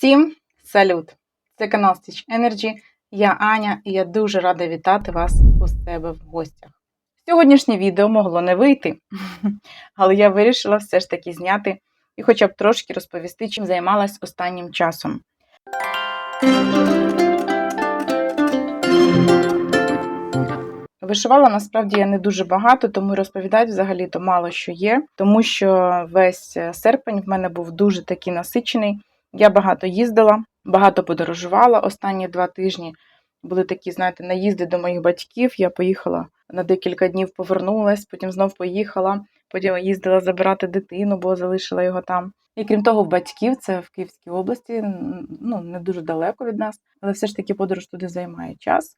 Всім салют! Це канал Stitch Energy. Я Аня, і я дуже рада вітати вас у себе в гостях. Сьогоднішнє відео могло не вийти, але я вирішила все ж таки зняти і хоча б трошки розповісти, чим займалась останнім часом. Вишивала насправді я не дуже багато, тому розповідати взагалі то мало що є, тому що весь е, серпень в мене був дуже такий насичений. Я багато їздила, багато подорожувала. Останні два тижні були такі, знаєте, наїзди до моїх батьків. Я поїхала на декілька днів, повернулась, потім знов поїхала. Потім їздила забирати дитину, бо залишила його там. І крім того, в батьків це в Київській області, ну не дуже далеко від нас, але все ж таки подорож туди займає час.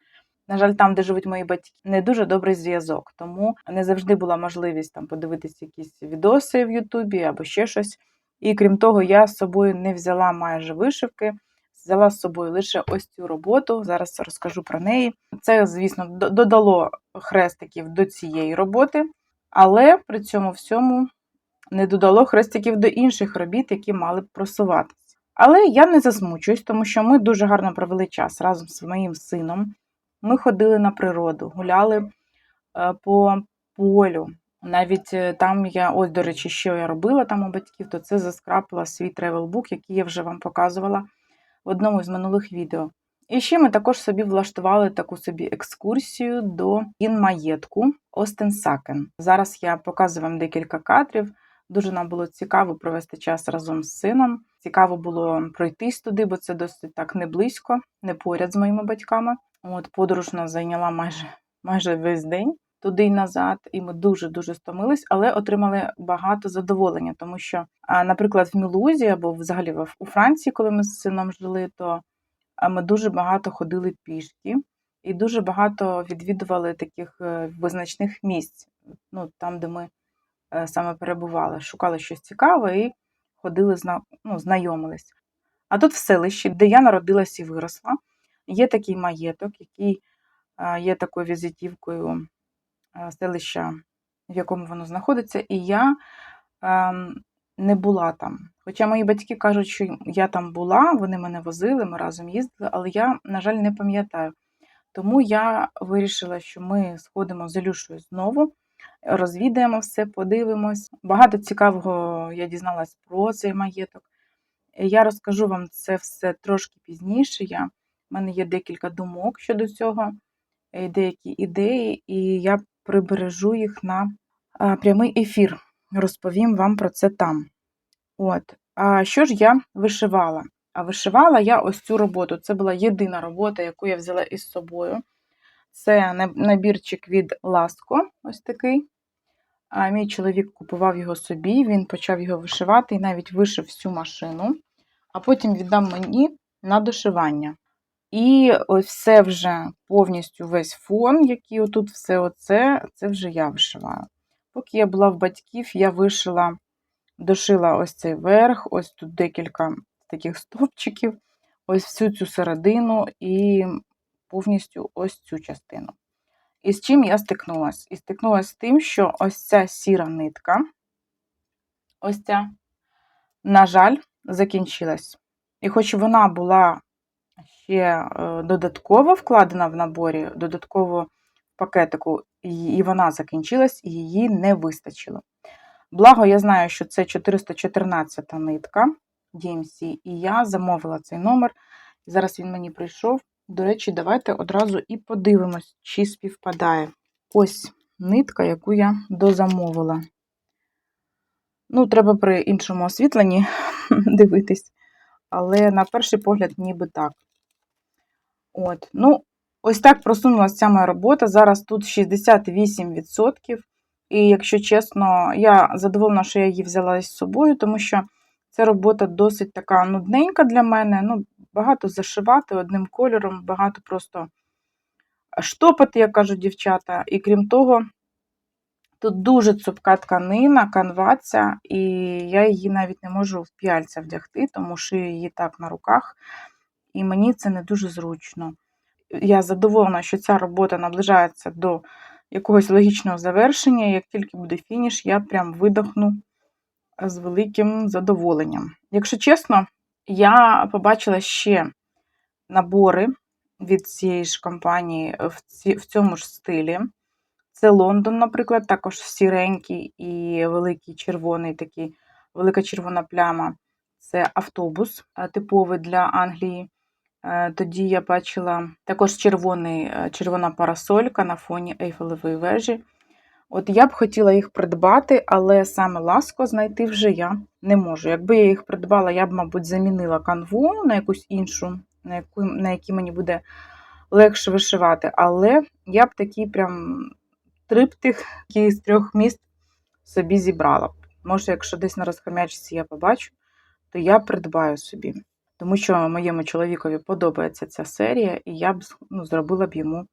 На жаль, там, де живуть мої батьки, не дуже добрий зв'язок, тому не завжди була можливість там подивитися якісь відоси в Ютубі або ще щось. І крім того, я з собою не взяла майже вишивки, взяла з собою лише ось цю роботу. Зараз розкажу про неї. Це, звісно, додало хрестиків до цієї роботи, але при цьому всьому не додало хрестиків до інших робіт, які мали б просуватися. Але я не засмучуюсь, тому що ми дуже гарно провели час разом з моїм сином. Ми ходили на природу, гуляли е, по полю. Навіть е, там я, ось, до речі, що я робила там у батьків, то це заскрапила свій тревел-бук, який я вже вам показувала в одному з минулих відео. І ще ми також собі влаштували таку собі екскурсію до інмаєтку Остенсакен. Зараз я показую вам декілька кадрів. Дуже нам було цікаво провести час разом з сином. Цікаво було пройтись туди, бо це досить так не близько, не поряд з моїми батьками. От подорож нас зайняла майже майже весь день туди й назад, і ми дуже-дуже стомились, але отримали багато задоволення, тому що, наприклад, в Мілузі або взагалі у Франції, коли ми з сином жили, то ми дуже багато ходили пішки і дуже багато відвідували таких е, визначних місць, ну там, де ми е, саме перебували, шукали щось цікаве і ходили, ну, знайомились. А тут в селищі, де я народилась і виросла, є такий маєток, який є такою візитівкою селища, в якому воно знаходиться, і я ем, не була там. Хоча мої батьки кажуть, що я там була, вони мене возили, ми разом їздили, але я, на жаль, не пам'ятаю. Тому я вирішила, що ми сходимо з Ілюшою знову, розвідаємо все, подивимось. Багато цікавого я дізналась про цей маєток. Я розкажу вам це все трошки пізніше. У мене є декілька думок щодо цього, деякі ідеї, і я прибережу їх на прямий ефір. Розповім вам про це там. От. А що ж я вишивала? А вишивала я ось цю роботу. Це була єдина робота, яку я взяла із собою. Це набірчик від Ласко, ось такий. А Мій чоловік купував його собі, він почав його вишивати і навіть вишив всю машину, а потім віддав мені на дошивання. І ось все вже повністю весь фон, який отут все оце, це вже я вишиваю. Поки я була в батьків, я вишила, дошила ось цей верх, ось тут декілька таких стовпчиків, ось всю цю середину і повністю ось цю частину. І з чим я стикнулася? І стикнулася з тим, що ось ця сіра нитка, ось ця, на жаль, закінчилась. І хоч вона була ще е, додатково вкладена в наборі, додатково в пакетику, і вона закінчилась, і її не вистачило. Благо, я знаю, що це 414 нитка DMC, і я замовила цей номер. Зараз він мені прийшов. До речі, давайте одразу і подивимось, чи співпадає. Ось нитка, яку я дозамовила. Ну, треба при іншому освітленні дивитись, але на перший погляд, ніби так. От, ну, Ось так просунулася ця моя робота. Зараз тут 68%. І, якщо чесно, я задоволена, що я її взяла з собою, тому що ця робота досить така нудненька для мене. Ну, Багато зашивати одним кольором, багато просто штопати, як кажуть дівчата. І крім того, тут дуже цупка тканина, канваця, і я її навіть не можу в п'яльця вдягти, тому шию її так на руках і мені це не дуже зручно. Я задоволена, що ця робота наближається до якогось логічного завершення. Як тільки буде фініш, я прям видохну з великим задоволенням. Якщо чесно, Я побачила ще набори від цієї ж компанії в, цьому ж стилі. Це Лондон, наприклад, також сіренький і великий червоний такий, велика червона пляма. Це автобус е, типовий для Англії. Е, Тоді я бачила також червоний, е, червона парасолька на фоні Ейфелевої вежі. От я б хотіла їх придбати, але саме ласко знайти вже я не можу. Якби я їх придбала, я б, мабуть, замінила канву на якусь іншу, на яку, на якій мені буде легше вишивати. Але я б такий прям триптих який з трьох міст собі зібрала. Може, якщо десь на розхомячці я побачу, то я придбаю собі. Тому що моєму чоловікові подобається ця серія, і я б ну, зробила б йому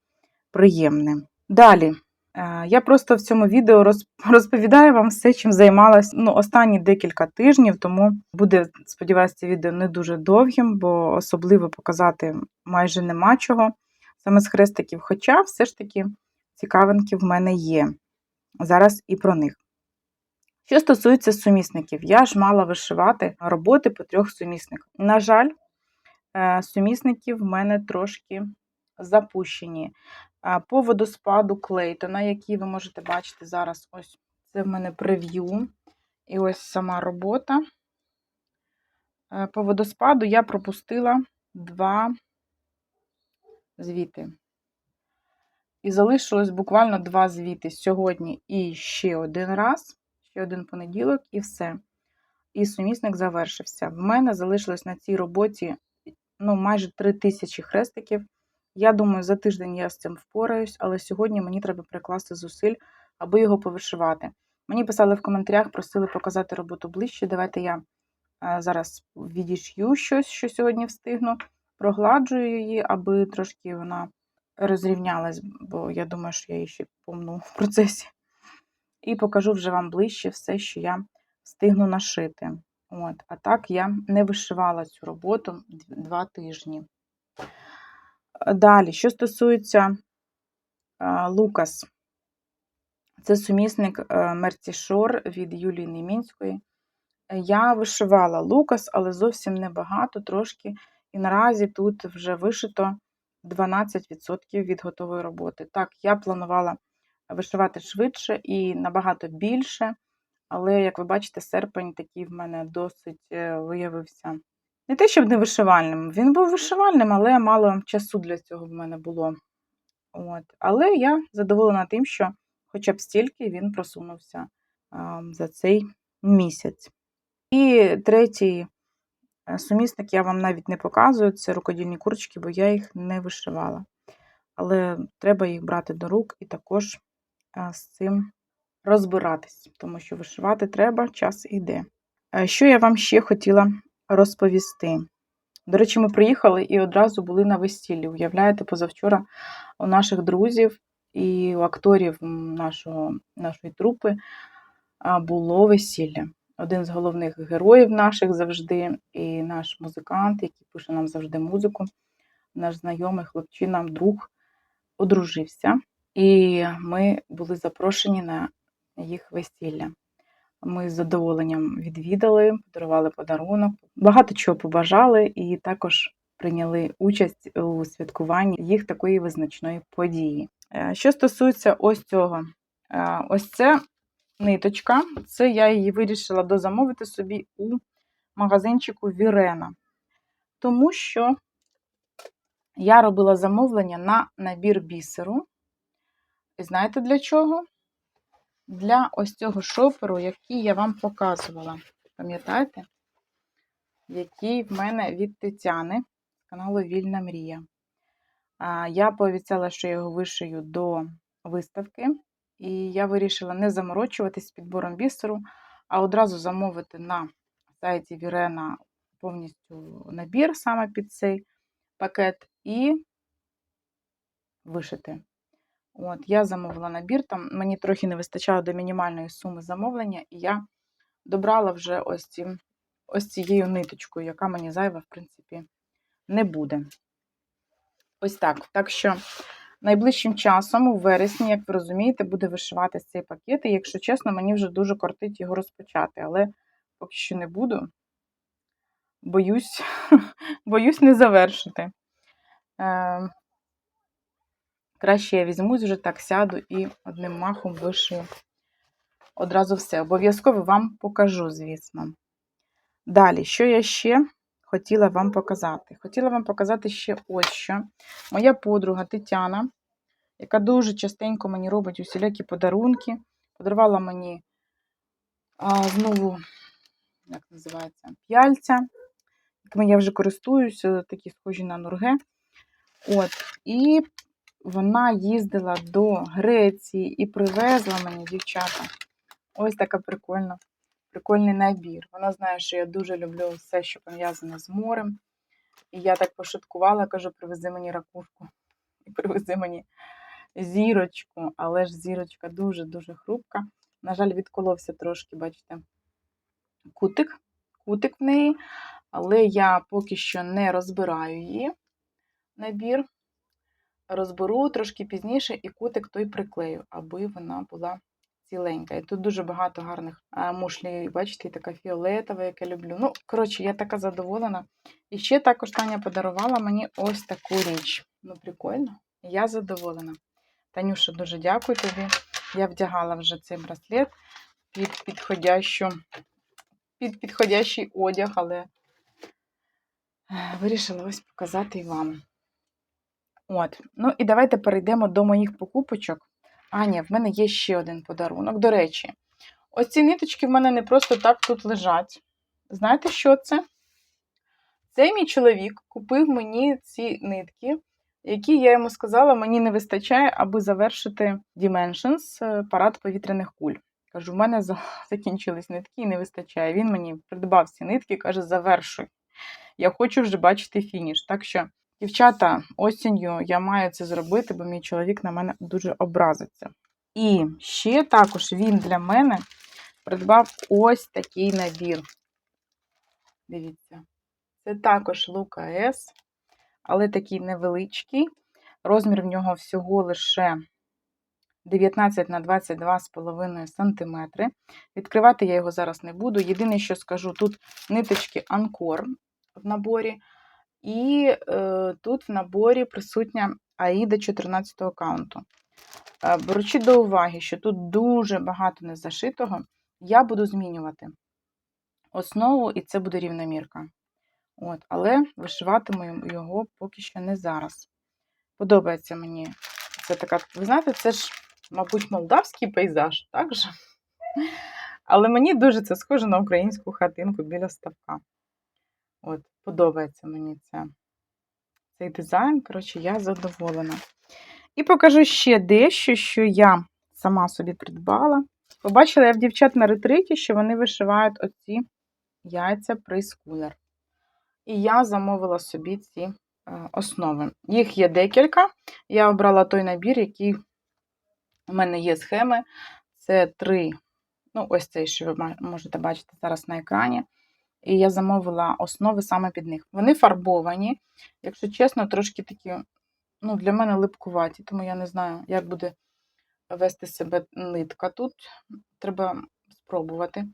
приємне. Далі. Е, Я просто в цьому відео розповідаю вам все, чим займалась ну, останні декілька тижнів, тому буде, сподіваюся, це відео не дуже довгим, бо особливо показати майже нема чого саме з хрестиків. Хоча все ж таки цікавинки в мене є. Зараз і про них. Що стосується сумісників, я ж мала вишивати роботи по трьох сумісниках. На жаль, е, сумісники в мене трошки запущені. Е, По водоспаду Клейтона, який ви можете бачити зараз, ось це в мене прев'ю. І ось сама робота. Е, По водоспаду я пропустила два звіти. І залишилось буквально два звіти сьогодні і ще один раз, ще один понеділок, і все. І сумісник завершився. В мене залишилось на цій роботі ну, майже 3 тисячі хрестиків. Я думаю, за тиждень я з цим впораюсь, але сьогодні мені треба прикласти зусиль, аби його повишивати. Мені писали в коментарях, просили показати роботу ближче. Давайте я е, зараз відішью щось, що сьогодні встигну, прогладжую її, аби трошки вона розрівнялась, бо я думаю, що я її ще помну в процесі. І покажу вже вам ближче все, що я встигну нашити. От. А так я не вишивала цю роботу дв- два тижні. Далі, що стосується Лукас, це сумісник е, Мерцішор від Юлії Немінської. Я вишивала Лукас, але зовсім небагато, трошки. І наразі тут вже вишито 12% від готової роботи. Так, я планувала вишивати швидше і набагато більше, але, як ви бачите, серпень такий в мене досить е, виявився. Не те, щоб не вишивальним. Він був вишивальним, але мало часу для цього в мене було. От. Але я задоволена тим, що хоча б стільки він просунувся за цей місяць. І третій е, сумісник я вам навіть не показую, це рукодільні курочки, бо я їх не вишивала. Але треба їх брати до рук і також з цим розбиратись, тому що вишивати треба, час іде. Що я вам ще хотіла розповісти? До речі, ми приїхали і одразу були на весіллі. Уявляєте, позавчора у наших друзів і у акторів нашого, нашої трупи було весілля. Один з головних героїв наших завжди, і наш музикант, який пише нам завжди музику, наш знайомий хлопчина, друг, одружився. І ми були запрошені на їх весілля. Ми з задоволенням відвідали, подарували подарунок, багато чого побажали, і також прийняли участь у святкуванні їх такої визначної події. Е, Що стосується ось цього, е, ось це ниточка, це я її вирішила дозамовити собі у магазинчику Вірена, тому що я робила замовлення на набір бісеру. І знаєте для чого? Для ось цього шоперу, який я вам показувала. Пам'ятаєте? Який в мене від Тетяни з каналу Вільна Мрія. Я пообіцяла, що я його вишию до виставки, і я вирішила не заморочуватись з підбором бісеру, а одразу замовити на сайті Вірена повністю набір саме під цей пакет і вишити. От, я замовила набір, там мені трохи не вистачало до мінімальної суми замовлення, і я добрала вже ось, ці, ось цією ниточкою, яка мені зайва, в принципі, не буде. Ось так. Так що найближчим часом, у вересні, як ви розумієте, буде вишивати цей пакет. І, якщо чесно, мені вже дуже кортить його розпочати, але поки що не буду. боюсь, боюсь не завершити. Е, краще я візьмусь вже так, сяду і одним махом вишию одразу все. Обов'язково вам покажу, звісно. Далі, що я ще хотіла вам показати? Хотіла вам показати ще ось що. Моя подруга Тетяна, яка дуже частенько мені робить усілякі подарунки, подарувала мені а, знову, як називається, п'яльця, якими я вже користуюся, такі схожі на нурге. От, і вона їздила до Греції і привезла мені, дівчата, ось така прикольна, прикольний набір. Вона знає, що я дуже люблю все, що пов'язане з морем. І я так пошуткувала, кажу, привези мені ракушку і привези мені зірочку, але ж зірочка дуже-дуже хрупка. На жаль, відколовся трошки, бачите, кутик, кутик в неї, але я поки що не розбираю її набір. Розберу трошки пізніше і кутик той приклею, аби вона була ціленька. І тут дуже багато гарних мушлі, бачите, така фіолетова, як я люблю. Ну, коротше, я така задоволена. І ще також Таня подарувала мені ось таку річ. Ну, прикольно. Я задоволена. Танюша, дуже дякую тобі. Я вдягала вже цей браслет під підходящу, під підходящий одяг, але вирішила ось показати і вам. От, ну і давайте перейдемо до моїх покупочок. А, ні, в мене є ще один подарунок. До речі, ось ці ниточки в мене не просто так тут лежать. Знаєте, що це? Цей мій чоловік купив мені ці нитки, які я йому сказала, мені не вистачає, аби завершити Dimensions е, парад повітряних куль. Кажу, в мене закінчились нитки і не вистачає. Він мені придбав ці нитки каже, завершуй. Я хочу вже бачити фініш. Так що, дівчата, осінню я маю це зробити, бо мій чоловік на мене дуже образиться. І ще також він для мене придбав ось такий набір. Дивіться, це також Лука С, але такий невеличкий. Розмір в нього всього лише 19 на 22,5 см. Відкривати я його зараз не буду. Єдине, що скажу, тут ниточки Анкор в наборі, і е, тут в наборі присутня Аїда 14 аккаунту. Е, беручи до уваги, що тут дуже багато незашитого, я буду змінювати основу, і це буде рівномірка. От, Але вишиватиму його поки що не зараз. Подобається мені. Це така, ви знаєте, це ж, мабуть, молдавський пейзаж, так же? Але мені дуже це схоже на українську хатинку біля ставка. От, Подобається мені це, цей дизайн. Коротше, я задоволена. І покажу ще дещо, що я сама собі придбала. Побачила я в дівчат на ретриті, що вони вишивають оці яйця прискулер. І я замовила собі ці е, основи. Їх є декілька. Я обрала той набір, який у мене є схеми. Це три, ну, ось цей, що ви можете бачити зараз на екрані. І я замовила основи саме під них. Вони фарбовані, якщо чесно, трошки такі, ну, для мене липкуваті, тому я не знаю, як буде вести себе нитка тут. Треба спробувати.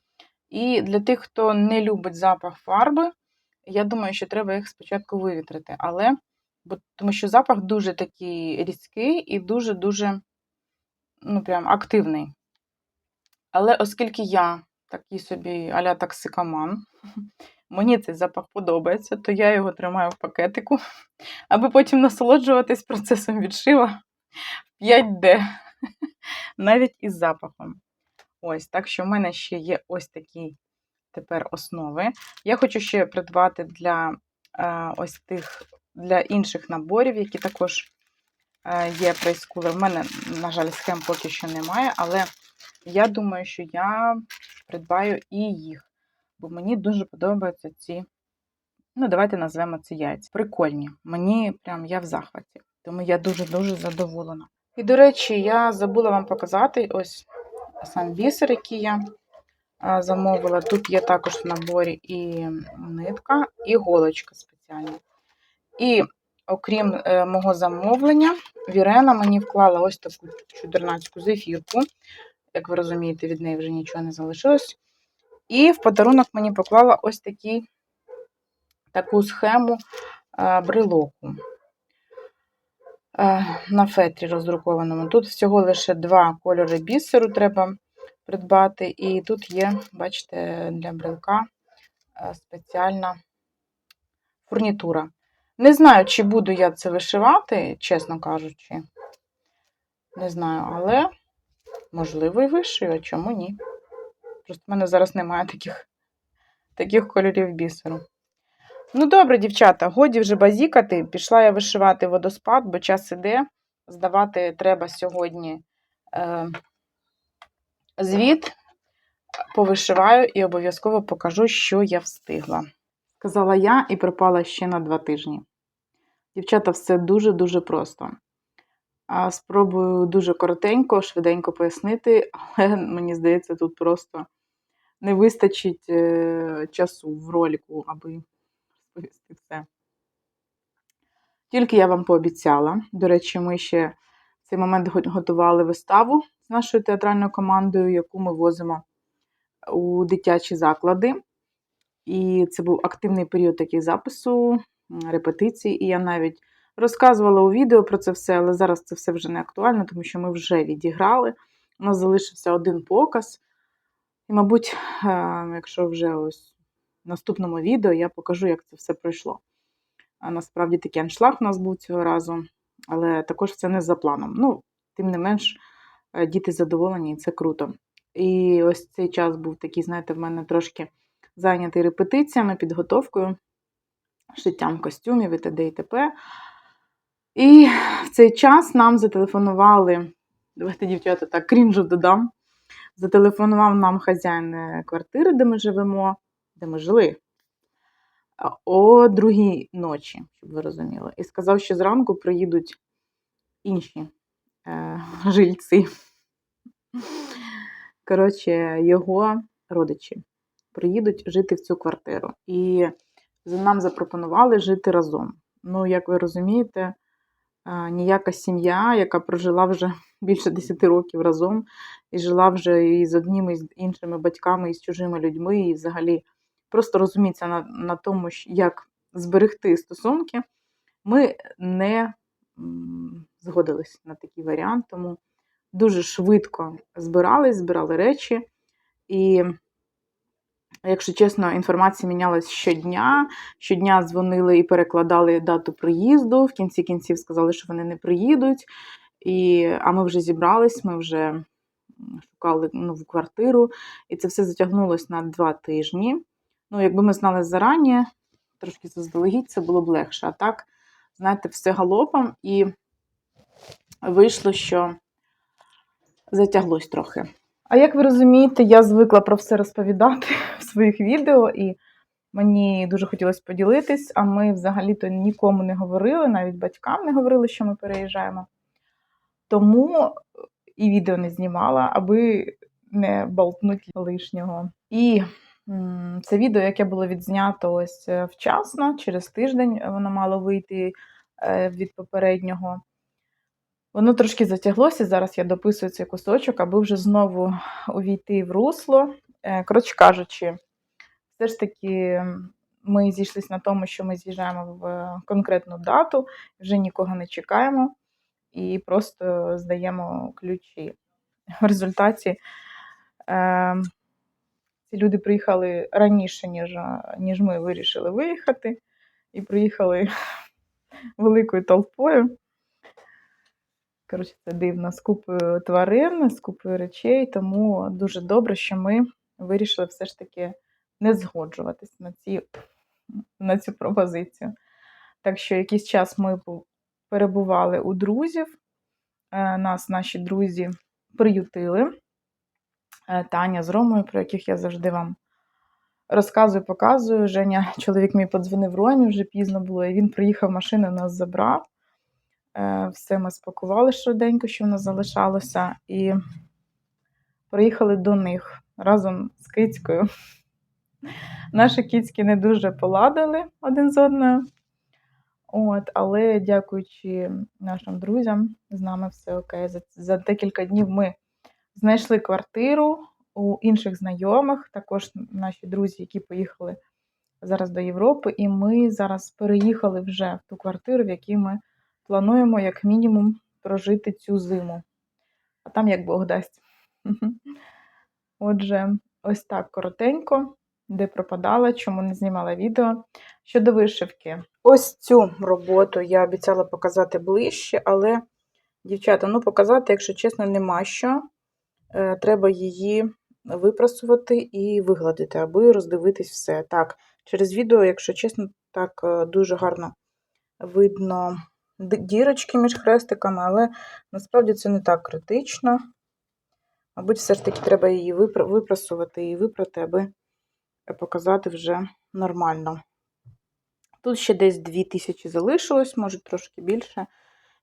І для тих, хто не любить запах фарби, я думаю, що треба їх спочатку вивітрити. Але, бо, тому що запах дуже такий різкий і дуже-дуже ну, прям активний. Але оскільки я такий собі аля токсикоман, мені цей запах подобається, то я його тримаю в пакетику, аби потім насолоджуватись процесом відшива 5D, навіть із запахом. Ось, так що в мене ще є ось такі тепер основи. Я хочу ще придбати для е, ось тих, для інших наборів, які також е, є прейскулер. У мене, на жаль, схем поки що немає, але я думаю, що я придбаю і їх, бо мені дуже подобаються ці, ну, давайте назвемо це яйця. Прикольні. Мені прям я в захваті. Тому я дуже-дуже задоволена. І, до речі, я забула вам показати ось сам бісер, який я замовила. Тут є також в наборі і нитка, і голочка спеціальна. І окрім е, мого замовлення, Вірена мені вклала ось таку чудернацьку зефірку. Як ви розумієте, від неї вже нічого не залишилось. І в подарунок мені поклала ось такий таку схему е, брелоку е, на фетрі роздрукованому. Тут всього лише два кольори бісеру треба придбати, і тут є, бачите, для брелка е, спеціальна фурнітура. Не знаю, чи буду я це вишивати, чесно кажучи. Не знаю, але, можливо, і вишию, а чому ні? Просто в мене зараз немає таких, таких кольорів бісеру. Ну, добре, дівчата, годі вже базікати. Пішла я вишивати водоспад, бо час іде. Здавати треба сьогодні е, звіт, повишиваю і обов'язково покажу, що я встигла. Сказала я і пропала ще на два тижні. Дівчата, все дуже-дуже просто. Спробую дуже коротенько, швиденько пояснити, але мені здається, тут просто не вистачить е, часу в ролику, аби розповісти все. Тільки я вам пообіцяла. До речі, ми ще в цей момент готували виставу з нашою театральною командою, яку ми возимо у дитячі заклади. І це був активний період такий запису, репетицій, і я навіть розказувала у відео про це все, але зараз це все вже не актуально, тому що ми вже відіграли. У нас залишився один показ. І, мабуть, е, якщо вже ось в наступному відео я покажу, як це все пройшло. А насправді такий аншлаг у нас був цього разу, але також це не за планом. Ну, тим не менш, е, діти задоволені, і це круто. І ось цей час був такий, знаєте, в мене трошки зайнятий репетиціями, підготовкою, шиттям костюмів і т.д. і т.п. І в цей час нам зателефонували, давайте, дівчата, так, крінжу додам. Зателефонував нам хазяїн е, квартири, де ми живемо, де ми жили, о другій ночі, щоб ви розуміли. І сказав, що зранку приїдуть інші е, жильці. Коротше, його родичі приїдуть жити в цю квартиру. І нам запропонували жити разом. Ну, як ви розумієте, ніяка сім'я, яка прожила вже більше 10 років разом, і жила вже і з одніми, і з іншими батьками, і з чужими людьми, і взагалі просто розуміється на, на тому, як зберегти стосунки, ми не згодились на такий варіант, тому дуже швидко збирались, збирали речі. І, якщо чесно, інформація мінялась щодня. Щодня дзвонили і перекладали дату приїзду. В кінці кінців сказали, що вони не приїдуть. І, а ми вже зібрались, ми вже шукали нову квартиру, і це все затягнулося на два тижні. Ну, якби ми знали зарані, трошки заздалегідь, це було б легше. А так, знаєте, все галопом, і вийшло, що затяглось трохи. А як ви розумієте, я звикла про все розповідати в своїх відео, і мені дуже хотілося поділитись, а ми взагалі-то нікому не говорили, навіть батькам не говорили, що ми переїжджаємо. Тому і відео не знімала, аби не болтнути лишнього. І це відео, яке було відзнято ось е, вчасно, через тиждень воно мало вийти е, від попереднього. Воно трошки затяглося. Зараз я дописую цей кусочок, аби вже знову увійти в русло. Е, Коротше кажучи, все ж таки ми зійшлися на тому, що ми з'їжджаємо в конкретну дату, вже нікого не чекаємо і просто здаємо ключі. В результаті е, ці люди приїхали раніше, ніж, ніж ми вирішили виїхати, і приїхали великою толпою. Коротше, це дивно з купою тварин, з купою речей, тому дуже добре, що ми вирішили все ж таки не згоджуватись на, ці, на цю пропозицію. Так що якийсь час ми перебували у друзів, е, нас наші друзі приютили. Е, Таня з Ромою, про яких я завжди вам розказую, показую. Женя, чоловік мій подзвонив Ромі, вже пізно було, і він приїхав, машину нас забрав. Е, Все ми спакували швиденько, що в нас залишалося, і приїхали до них разом з кицькою. Наші кицьки не дуже поладили один з одною. От, але дякуючи нашим друзям, з нами все окей. За, за декілька днів ми знайшли квартиру у інших знайомих, також наші друзі, які поїхали зараз до Європи, і ми зараз переїхали вже в ту квартиру, в якій ми плануємо як мінімум прожити цю зиму. А там як Бог дасть. Отже, ось так коротенько, де пропадала, чому не знімала відео. Щодо вишивки. Ось цю роботу я обіцяла показати ближче, але, дівчата, ну показати, якщо чесно, нема що. Е, Треба її випрасувати і вигладити, аби роздивитись все. Так, через відео, якщо чесно, так е, дуже гарно видно дірочки між хрестиками, але насправді це не так критично. Мабуть, все ж таки треба її випра- випрасувати і випрати, аби показати вже нормально. Тут ще десь 2000 залишилось, може трошки більше,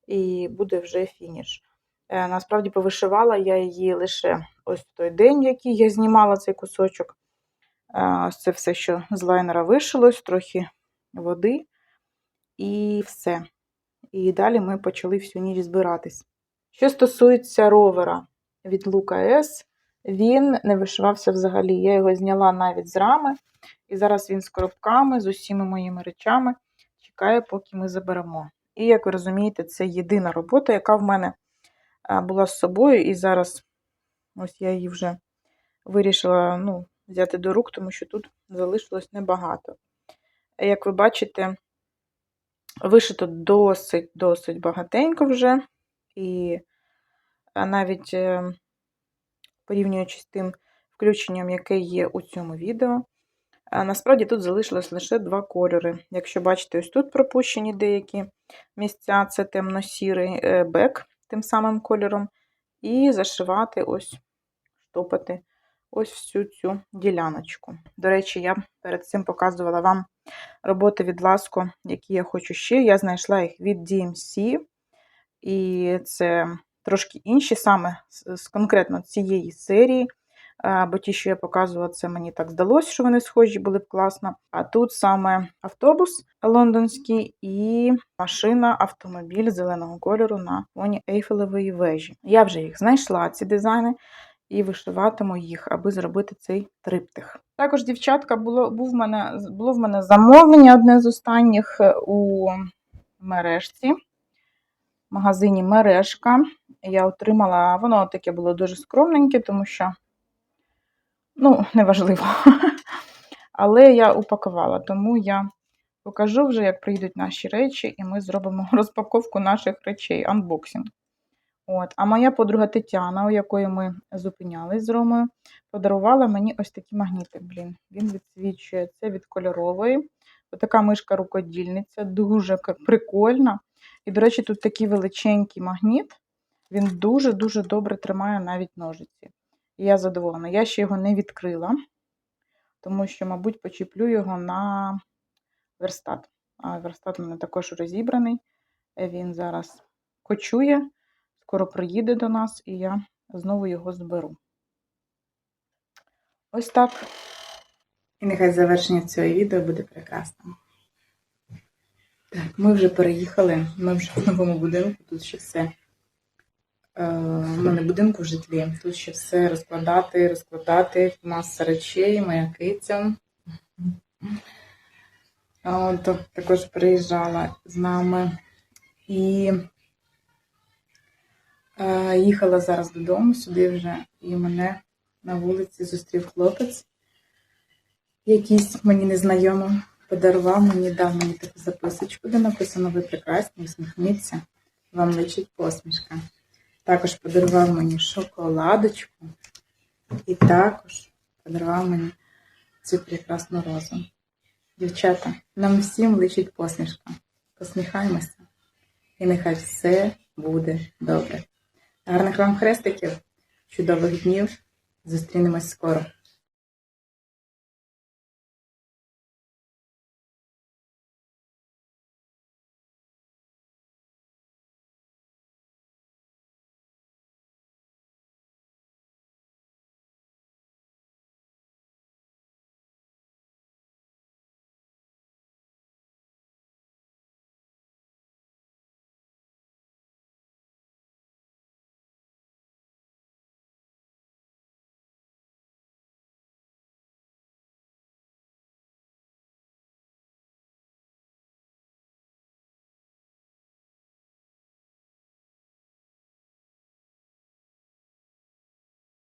і буде вже фініш. Е, Насправді повишивала я її лише ось в той день, який я знімала цей кусочок. Е, Ось це все, що з лайнера вишилось, трохи води, і все. І далі ми почали всю ніч збиратись. Що стосується ровера від Лука С, він не вишивався взагалі. Я його зняла навіть з рами, і зараз він з коробками, з усіма моїми речами чекає, поки ми заберемо. І, як ви розумієте, це єдина робота, яка в мене була з собою, і зараз ось я її вже вирішила ну, взяти до рук, тому що тут залишилось небагато. Як ви бачите, вишито досить досить багатенько вже. І навіть е, порівнюючи з тим включенням, яке є у цьому відео, насправді тут залишилось лише два кольори. Якщо бачите, ось тут пропущені деякі місця, це темно-сірий е, бек тим самим кольором, і зашивати ось, штопати ось всю цю діляночку. До речі, я перед цим показувала вам роботи від Ласко, які я хочу ще. Я знайшла їх від DMC, і це трошки інші, саме з конкретно цієї серії. Бо ті, що я показувала, це мені так здалося, що вони схожі були б класно. А тут саме автобус лондонський і машина, автомобіль зеленого кольору на фоні Ейфелевої вежі. Я вже їх знайшла, ці дизайни, і вишиватиму їх, аби зробити цей триптих. Також, дівчатка, було, був в мене, було в мене замовлення одне з останніх е, у мережці, в магазині Мережка. Я отримала, воно таке було дуже скромненьке, тому що, ну, неважливо. Але я упакувала, тому я покажу вже, як прийдуть наші речі, і ми зробимо розпаковку наших речей, анбоксинг. От. А моя подруга Тетяна, у якої ми зупинялись з Ромою, подарувала мені ось такі магніти. Блін, він відсвічує це від кольорової. Отака мишка рукодільниця, дуже прикольна. І, до речі, тут такий величенький магніт. Він дуже-дуже добре тримає навіть ножиці. І я задоволена. Я ще його не відкрила, тому що, мабуть, почіплю його на верстат. А верстат у мене також розібраний. Він зараз кочує, скоро приїде до нас, і я знову його зберу. Ось так. І нехай завершення цього відео буде прекрасним. Так, ми вже переїхали, ми вже в новому будинку, тут ще все. Е, мене будинку в житлі, тут ще все розкладати, розкладати, маса речей, моя киця. От, також приїжджала з нами і їхала зараз додому сюди вже, і мене на вулиці зустрів хлопець, якийсь мені незнайомий, подарував мені, дав мені таку записочку, де написано Ви прекрасні, усміхніться, вам личить посмішка. Також подарував мені шоколадочку і також подарував мені цю прекрасну розу. Дівчата, нам всім личить посмішка. Посміхаємося, і нехай все буде добре. Гарних вам хрестиків, чудових днів. Зустрінемось скоро.